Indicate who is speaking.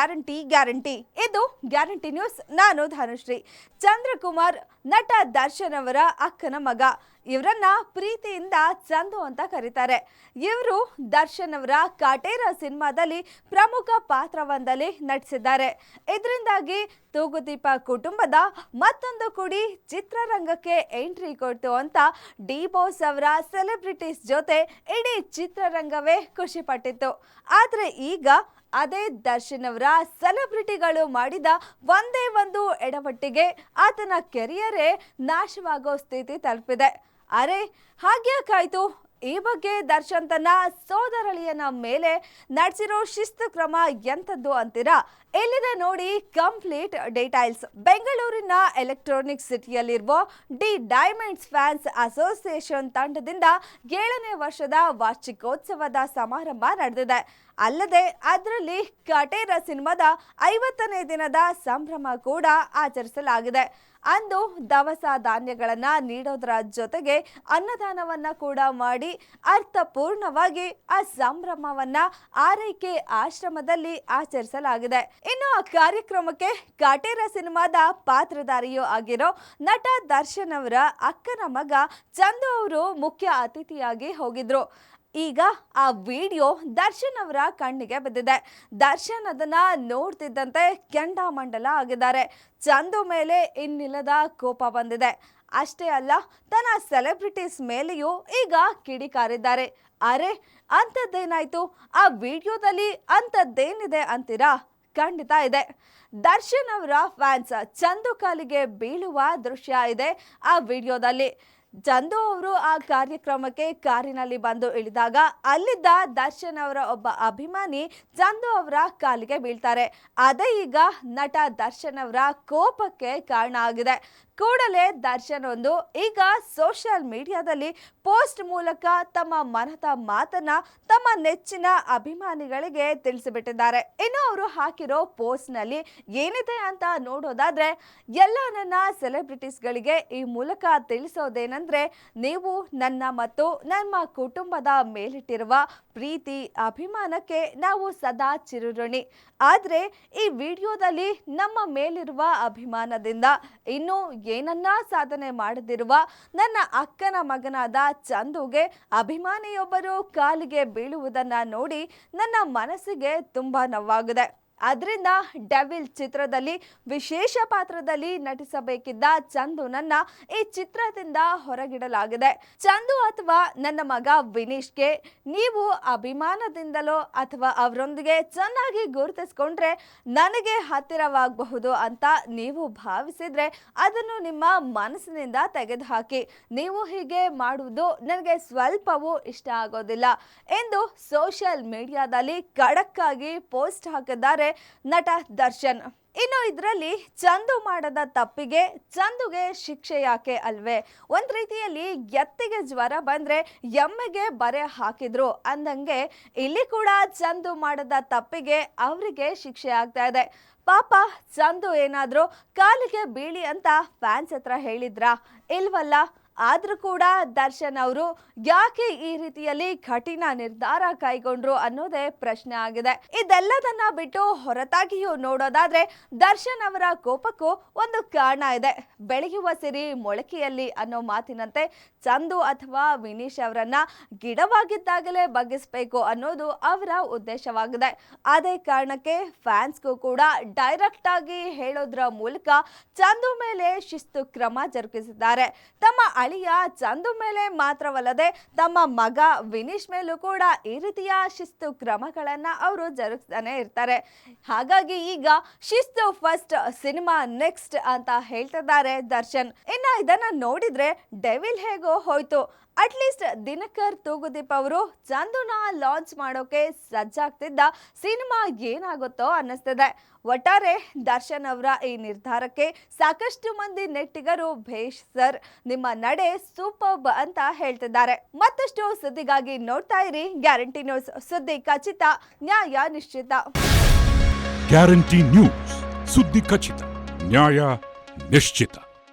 Speaker 1: Guarantee guarantee. ಇದು guarantee news. ನಾನು ಧನುಶ್ರೀ. ಚಂದ್ರಕುಮಾರ್ ನಟ ದರ್ಶನ್ ಅವರ ಅಕ್ಕನ ಮಗ. ಇವರನ್ನ ಪ್ರೀತಿಯಿಂದ ಚಂದು ಅಂತ ಕರೀತಾರೆ. ಇವರು ದರ್ಶನ್ ಅವರ ಕಾಟೇರ ಸಿನಿಮಾದಲ್ಲಿ ಪ್ರಮುಖ ಪಾತ್ರವೊಂದಲ್ಲಿ ನಟಿಸಿದ್ದಾರೆ. ಇದರಿಂದಾಗಿ ತೂಗುದೀಪ ಕುಟುಂಬದ ಮತ್ತೊಂದು ಕುಡಿ ಚಿತ್ರರಂಗಕ್ಕೆ ಎಂಟ್ರಿ ಕೊಡ್ತು ಅಂತ ಡಿ ಬೋಸ್ ಅವರ ಸೆಲೆಬ್ರಿಟೀಸ್ ಜೊತೆ ಇಡೀ ಚಿತ್ರರಂಗವೇ ಖುಷಿ ಪಟ್ಟಿತ್ತು. ಆದ್ರೆ ಈಗ ಅದೇ ದರ್ಶನ್ ಅವರ ಸೆಲೆಬ್ರಿಟಿಗಳು ಮಾಡಿದ ಒಂದೇ ಒಂದು ಎಡವಟ್ಟಿಗೆ ಆತನ ಕೆರಿಯರೇ ನಾಶವಾಗೋ ಸ್ಥಿತಿ ತಲುಪಿದೆ. ಅರೆ ಹಾಗ್ಯಾಕಾಯ್ತು ಈ ಬಗ್ಗೆ ದರ್ಶನ್ ತನ್ನ ಸೋದರಳಿಯನ ಮೇಲೆ ನಡೆಸಿರೋ ಶಿಸ್ತು ಕ್ರಮ ಎಂಥದ್ದು ಅಂತೀರಾ? ಎಲ್ಲಿದೆ ನೋಡಿ ಕಂಪ್ಲೀಟ್ ಡೀಟೈಲ್ಸ್. ಬೆಂಗಳೂರಿನ ಎಲೆಕ್ಟ್ರಾನಿಕ್ ಸಿಟಿಯಲ್ಲಿರುವ ಡಿ ಡೈಮಂಡ್ಸ್ ಫ್ಯಾನ್ಸ್ ಅಸೋಸಿಯೇಷನ್ ತಂಡದಿಂದ ಏಳನೇ ವರ್ಷದ ವಾರ್ಷಿಕೋತ್ಸವದ ಸಮಾರಂಭ ನಡೆದಿದೆ. ಅಲ್ಲದೆ ಅದರಲ್ಲಿ ಕಟೇರ ಸಿನಿಮಾದ ಐವತ್ತನೇ ದಿನದ ಸಂಭ್ರಮ ಕೂಡ ಆಚರಿಸಲಾಗಿದೆ. ಅಂದು ದವಸ ಧಾನ್ಯಗಳನ್ನ ನೀಡೋದರ ಜೊತೆಗೆ ಅನ್ನದಾನವನ್ನ ಕೂಡ ಮಾಡಿ ಅರ್ಥಪೂರ್ಣವಾಗಿ ಆ ಸಂಭ್ರಮವನ್ನ ಆರೈಕೆ ಆಶ್ರಮದಲ್ಲಿ ಆಚರಿಸಲಾಗಿದೆ. ಇನ್ನು ಆ ಕಾರ್ಯಕ್ರಮಕ್ಕೆ ಕಾಟೇರ ಸಿನಿಮಾದ ಪಾತ್ರಧಾರಿಯೂ ಆಗಿರೋ ನಟ ದರ್ಶನ್ ಅವರ ಅಕ್ಕನ ಮಗ ಚಂದು ಅವರು ಮುಖ್ಯ ಅತಿಥಿಯಾಗಿ ಹೋಗಿದ್ರು. ಈಗ ಆ ವಿಡಿಯೋ ದರ್ಶನ್ ಅವರ ಕಣ್ಣಿಗೆ ಬಿದ್ದಿದೆ. ದರ್ಶನ್ ಅದನ್ನ ನೋಡ್ತಿದ್ದಂತೆ ಕೆಂಡಾಮಂಡಲ ಆಗಿದ್ದಾರೆ. ಚಂದು ಮೇಲೆ ಇನ್ನಿಲ್ಲದ ಕೋಪ ಬಂದಿದೆ. ಅಷ್ಟೇ ಅಲ್ಲ, ತನ್ನ ಸೆಲೆಬ್ರಿಟೀಸ್ ಮೇಲೆಯೂ ಈಗ ಕಿಡಿಕಾರಿದ್ದಾರೆ. ಅರೆ, ಅಂಥದ್ದೇನಾಯ್ತು? ಆ ವಿಡಿಯೋದಲ್ಲಿ ಅಂಥದ್ದೇನಿದೆ ಅಂತೀರಾ? ಖಂಡಿತ ಇದೆ. ದರ್ಶನ್ ಅವರ ಫ್ಯಾನ್ಸ್ ಚಂದು ಕಾಲಿಗೆ ಬೀಳುವ ದೃಶ್ಯ ಇದೆ ಆ ವಿಡಿಯೋದಲ್ಲಿ. ಚಂದು ಅವರು ಆ ಕಾರ್ಯಕ್ರಮಕ್ಕೆ ಕಾರಿನಲ್ಲಿ ಬಂದು ಇಳಿದಾಗ ಅಲ್ಲಿದ್ದ ದರ್ಶನ್ ಅವರ ಒಬ್ಬ ಅಭಿಮಾನಿ ಚಂದು ಅವರ ಕಾಲಿಗೆ ಬೀಳ್ತಾರೆ. ಅದೇ ಈಗ ನಟ ದರ್ಶನ್ ಅವರ ಕೋಪಕ್ಕೆ ಕಾರಣ ಆಗಿದೆ. ಕೂಡಲೇ ದರ್ಶನ್ ಒಂದು ಈಗ ಸೋಷಿಯಲ್ ಮೀಡಿಯಾದಲ್ಲಿ ಪೋಸ್ಟ್ ಮೂಲಕ ತಮ್ಮ ಮನದ ಮಾತನ್ನ, ತಮ್ಮ ನೆಚ್ಚಿನ ಅಭಿಮಾನಿಗಳಿಗೆ ತಿಳಿಸಿಬಿಟ್ಟಿದ್ದಾರೆ. ಇನ್ನು ಅವರು ಹಾಕಿರೋ ಪೋಸ್ಟ್ನಲ್ಲಿ ಏನಿದೆ ಅಂತ ನೋಡೋದಾದ್ರೆ, ಎಲ್ಲ ನನ್ನ ಸೆಲೆಬ್ರಿಟೀಸ್ಗಳಿಗೆ ಈ ಮೂಲಕ ತಿಳಿಸೋದೇನೆಂದ್ರೆ, ನೀವು ನನ್ನ ಮತ್ತು ನಮ್ಮ ಕುಟುಂಬದ ಮೇಲಿಟ್ಟಿರುವ ಪ್ರೀತಿ, ಅಭಿಮಾನಕ್ಕೆ ನಾವು ಸದಾ ಚಿರುಋಣಿ. ಆದರೆ ಈ ವಿಡಿಯೋದಲ್ಲಿ ನಮ್ಮ ಮೇಲಿರುವ ಅಭಿಮಾನದಿಂದ ಇನ್ನು ಏನನ್ನ ಸಾಧನೆ ಮಾಡದಿರುವ ನನ್ನ ಅಕ್ಕನ ಮಗನಾದ ಚಂದುಗೆ ಅಭಿಮಾನಿಯೊಬ್ಬರು ಕಾಲಿಗೆ ಬೀಳುವುದನ್ನು ನೋಡಿ ನನ್ನ ಮನಸ್ಸಿಗೆ ತುಂಬ ನೋವಾಗಿದೆ. ಅದರಿಂದ ಡೆವಿಲ್ ಚಿತ್ರದಲ್ಲಿ ವಿಶೇಷ ಪಾತ್ರದಲ್ಲಿ ನಟಿಸಬೇಕಿದ್ದ ಚಂದು ನನ್ನ ಈ ಚಿತ್ರದಿಂದ ಹೊರಗಿಡಲಾಗಿದೆ. ಚಂದು ಅಥವಾ ನನ್ನ ಮಗ ವಿನೀಶ್ಗೆ ನೀವು ಅಭಿಮಾನದಿಂದಲೋ ಅಥವಾ ಅವರೊಂದಿಗೆ ಚೆನ್ನಾಗಿ ಗುರುತಿಸ್ಕೊಂಡ್ರೆ ನನಗೆ ಹತ್ತಿರವಾಗಬಹುದು ಅಂತ ನೀವು ಭಾವಿಸಿದ್ರೆ ಅದನ್ನು ನಿಮ್ಮ ಮನಸ್ಸಿನಿಂದ ತೆಗೆದುಹಾಕಿ. ನೀವು ಹೀಗೆ ಮಾಡುವುದು ನನಗೆ ಸ್ವಲ್ಪವೂ ಇಷ್ಟ ಆಗೋದಿಲ್ಲ ಎಂದು ಸೋಷಿಯಲ್ ಮೀಡಿಯಾದಲ್ಲಿ ಖಡಕ್ ಆಗಿ ಪೋಸ್ಟ್ ಹಾಕಿದ್ದಾರೆ ನಟ ದರ್ಶನ್. ಇನ್ನು ಇದರಲ್ಲಿ ಚಂದು ಮಾಡದ ತಪ್ಪಿಗೆ ಚಂದುಗೆ ಶಿಕ್ಷೆ ಯಾಕೆ ಅಲ್ವೇ? ಒಂದು ರೀತಿಯಲ್ಲಿ ಎತ್ತಿಗೆ ಜ್ವರ ಬಂದ್ರೆ ಎಮ್ಮೆಗೆ ಬರೆ ಹಾಕಿದ್ರು. ಅಂದಂಗೆ ಇಲ್ಲಿ ಕೂಡ ಚಂದು ಮಾಡದ ತಪ್ಪಿಗೆ ಅವರಿಗೆ ಶಿಕ್ಷೆ ಆಗ್ತಾ ಇದೆ. ಪಾಪ ಚಂದು ಏನಾದರೂ ಕಾಲಿಗೆ ಬೀಳಿ ಅಂತ ಫ್ಯಾನ್ಸ್ ಹತ್ರ ಹೇಳಿದ್ರಾ? ಇಲ್ವಲ್ಲ? ಆದ್ರೂ ಕೂಡ ದರ್ಶನ್ ಅವರು ಯಾಕೆ ಈ ರೀತಿಯಲ್ಲಿ ಕಠಿಣ ನಿರ್ಧಾರ ಕೈಗೊಂಡ್ರು ಅನ್ನೋದೇ ಪ್ರಶ್ನೆ ಆಗಿದೆ. ಇದೆಲ್ಲದನ್ನ ಬಿಟ್ಟು ಹೊರತಾಗಿಯೂ ನೋಡೋದಾದ್ರೆ ದರ್ಶನ್ ಅವರ ಕೋಪಕ್ಕೂ ಒಂದು ಕಾರಣ ಇದೆ. ಬೆಳೆಯುವ ಸಿರಿ ಮೊಳಕೆಯಲ್ಲಿ ಅನ್ನೋ ಮಾತಿನಂತೆ ಚಂದು ಅಥವಾ ವಿನೀಶ್ ಅವರನ್ನ ಗಿಡವಾಗಿದ್ದಾಗಲೇ ಬಗ್ಗಿಸ್ಬೇಕು ಅನ್ನೋದು ಅವರ ಉದ್ದೇಶವಾಗಿದೆ. ಅದೇ ಕಾರಣಕ್ಕೆ ಫ್ಯಾನ್ಸ್ಗೂ ಕೂಡ ಡೈರೆಕ್ಟ್ ಆಗಿ ಹೇಳೋದ್ರ ಮೂಲಕ ಚಂದು ಮೇಲೆ ಶಿಸ್ತು ಕ್ರಮ ಜರುಗಿಸಿದ್ದಾರೆ. ತಮ್ಮ ಅಳಿಯ ಚಂದು ಮೇಲೆ ಮಾತ್ರವಲ್ಲದೆ ತಮ್ಮ ಮಗ ವಿನೀಶ್ ಮೇಲೂ ಕೂಡ ಈ ರೀತಿಯ ಶಿಸ್ತು ಕ್ರಮಗಳನ್ನ ಅವರು ಜರುಗಿಸ್ತಾನೆ ಇರ್ತಾರೆ. ಹಾಗಾಗಿ ಈಗ ಶಿಸ್ತು ಫಸ್ಟ್ ಸಿನಿಮಾ ನೆಕ್ಸ್ಟ್ ಅಂತ ಹೇಳ್ತಿದ್ದಾರೆ ದರ್ಶನ್. ಇನ್ನ ಇದನ್ನ ನೋಡಿದ್ರೆ ಡೆವಿಲ್ ಹೇಗೋ ಹೋಯ್ತು. ಅಟ್ಲೀಸ್ಟ್ ದಿನಕರ್ ತೂಗುದೀಪ್ ಅವರು ಚಂದುನ ಲಾಂಚ್ ಮಾಡೋಕೆ ಸಜ್ಜಾಗ್ತಿದ್ದ ಸಿನಿಮಾ ಏನಾಗುತ್ತೋ ಅನ್ನಿಸ್ತಿದೆ. ಒಟ್ಟಾರೆ ದರ್ಶನ್ ಅವರ ಈ ನಿರ್ಧಾರಕ್ಕೆ ಸಾಕಷ್ಟು ಮಂದಿ ನೆಟ್ಟಿಗರು ಭೇಷ್ ಸರ್, ನಿಮ್ಮ ನಡೆ ಸೂಪರ್ಬ್ ಅಂತ ಹೇಳ್ತಿದ್ದಾರೆ. ಮತ್ತಷ್ಟು ಸುದ್ದಿಗಾಗಿ ನೋಡ್ತಾ ಇರಿ ಗ್ಯಾರಂಟಿ ನ್ಯೂಸ್ ಸುದ್ದಿ ಖಚಿತ, ನ್ಯಾಯ ನಿಶ್ಚಿತ.
Speaker 2: ಗ್ಯಾರಂಟಿ ನ್ಯೂಸ್, ಸುದ್ದಿ ಖಚಿತ, ನ್ಯಾಯ ನಿಶ್ಚಿತ.